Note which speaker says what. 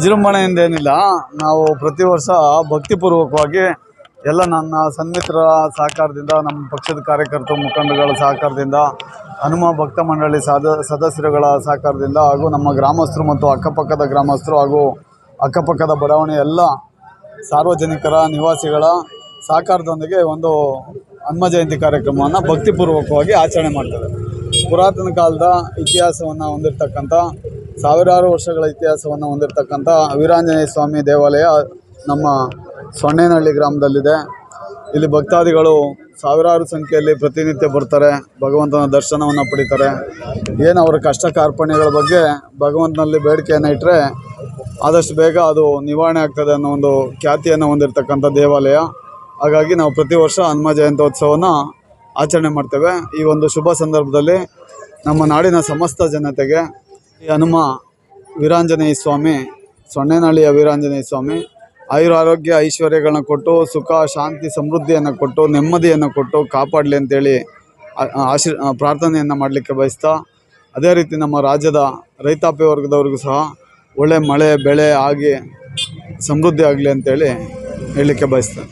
Speaker 1: ವಿಜೃಂಭಣೆಯಿಂದ ಏನಿಲ್ಲ ನಾವು ಪ್ರತಿ ವರ್ಷ ಭಕ್ತಿಪೂರ್ವಕವಾಗಿ ಎಲ್ಲ ನನ್ನ ಸನ್ಮಿತ್ರರ ಸಹಕಾರದಿಂದ, ನಮ್ಮ ಪಕ್ಷದ ಕಾರ್ಯಕರ್ತರು ಮುಖಂಡಗಳ ಸಹಕಾರದಿಂದ, ಹನುಮ ಭಕ್ತ ಮಂಡಳಿ ಸದ, ಸದಸ್ಯರುಗಳ ಸಹಕಾರದಿಂದ ಹಾಗೂ ನಮ್ಮ ಗ್ರಾಮಸ್ಥರು ಮತ್ತು ಅಕ್ಕಪಕ್ಕದ ಗ್ರಾಮಸ್ಥರು ಹಾಗೂ ಅಕ್ಕಪಕ್ಕದ ಬಡಾವಣೆ ಎಲ್ಲ ಸಾರ್ವಜನಿಕರ, ನಿವಾಸಿಗಳ ಸಹಕಾರದೊಂದಿಗೆ ಒಂದು ಹನುಮ ಜಯಂತಿ ಕಾರ್ಯಕ್ರಮವನ್ನು ಭಕ್ತಿಪೂರ್ವಕವಾಗಿ ಆಚರಣೆ ಮಾಡ್ತಾರೆ ಪುರಾತನ ಕಾಲದ ಇತಿಹಾಸವನ್ನು ಹೊಂದಿರತಕ್ಕಂಥ ಸಾವಿರಾರು ವರ್ಷಗಳ ಇತಿಹಾಸವನ್ನು ಹೊಂದಿರತಕ್ಕಂಥ ವೀರಾಂಜನೇಯ ಸ್ವಾಮಿ ದೇವಾಲಯ ನಮ್ಮ ಸೊನ್ನೇನಹಳ್ಳಿ ಗ್ರಾಮದಲ್ಲಿದೆ. ಇಲ್ಲಿ ಭಕ್ತಾದಿಗಳು ಸಾವಿರಾರು ಸಂಖ್ಯೆಯಲ್ಲಿ ಪ್ರತಿನಿತ್ಯ ಬರ್ತಾರೆ, ಭಗವಂತನ ದರ್ಶನವನ್ನು ಪಡಿತಾರೆ. ಏನು ಅವರ ಕಷ್ಟ ಕಾರ್ಪಣ್ಯಗಳ ಬಗ್ಗೆ ಭಗವಂತನಲ್ಲಿ ಬೇಡಿಕೆಯನ್ನು ಇಟ್ಟರೆ ಆದಷ್ಟು ಬೇಗ ಅದು ನಿವಾರಣೆ ಆಗ್ತದೆ ಅನ್ನೋ ಒಂದು ಖ್ಯಾತಿಯನ್ನು ಹೊಂದಿರತಕ್ಕಂಥ ದೇವಾಲಯ. ಹಾಗಾಗಿ ನಾವು ಪ್ರತಿ ವರ್ಷ ಹನುಮ ಜಯಂತ್ಯೋತ್ಸವನ ಆಚರಣೆ ಮಾಡ್ತೇವೆ. ಈ ಒಂದು ಶುಭ ಸಂದರ್ಭದಲ್ಲಿ ನಮ್ಮ ನಾಡಿನ ಸಮಸ್ತ ಜನತೆಗೆ ಈ ಹನುಮ ವೀರಾಂಜನೇಯ ಸ್ವಾಮಿ, ಸೊನ್ನೆನಹಳ್ಳಿಯ ವೀರಾಂಜನೇಯ ಸ್ವಾಮಿ, ಆಯುರ ಆರೋಗ್ಯ ಐಶ್ವರ್ಯಗಳನ್ನ ಕೊಟ್ಟು, ಸುಖ, ಶಾಂತಿ, ಸಮೃದ್ಧಿಯನ್ನು ಕೊಟ್ಟು, ನೆಮ್ಮದಿಯನ್ನು ಕೊಟ್ಟು ಕಾಪಾಡಲಿ ಅಂತೇಳಿ ಆಶೀರ್ ಪ್ರಾರ್ಥನೆಯನ್ನು ಮಾಡಲಿಕ್ಕೆ ಬಯಸ್ತಾ, ಅದೇ ರೀತಿ ನಮ್ಮ ರಾಜ್ಯದ ರೈತಾಪಿ ವರ್ಗದವ್ರಿಗೂ ಸಹ ಒಳ್ಳೆ ಮಳೆ, ಬೆಳೆ ಆಗಿ ಸಮೃದ್ಧಿ ಆಗಲಿ ಅಂತೇಳಿ ಹೇಳಲಿಕ್ಕೆ ಬಯಸ್ತೇನೆ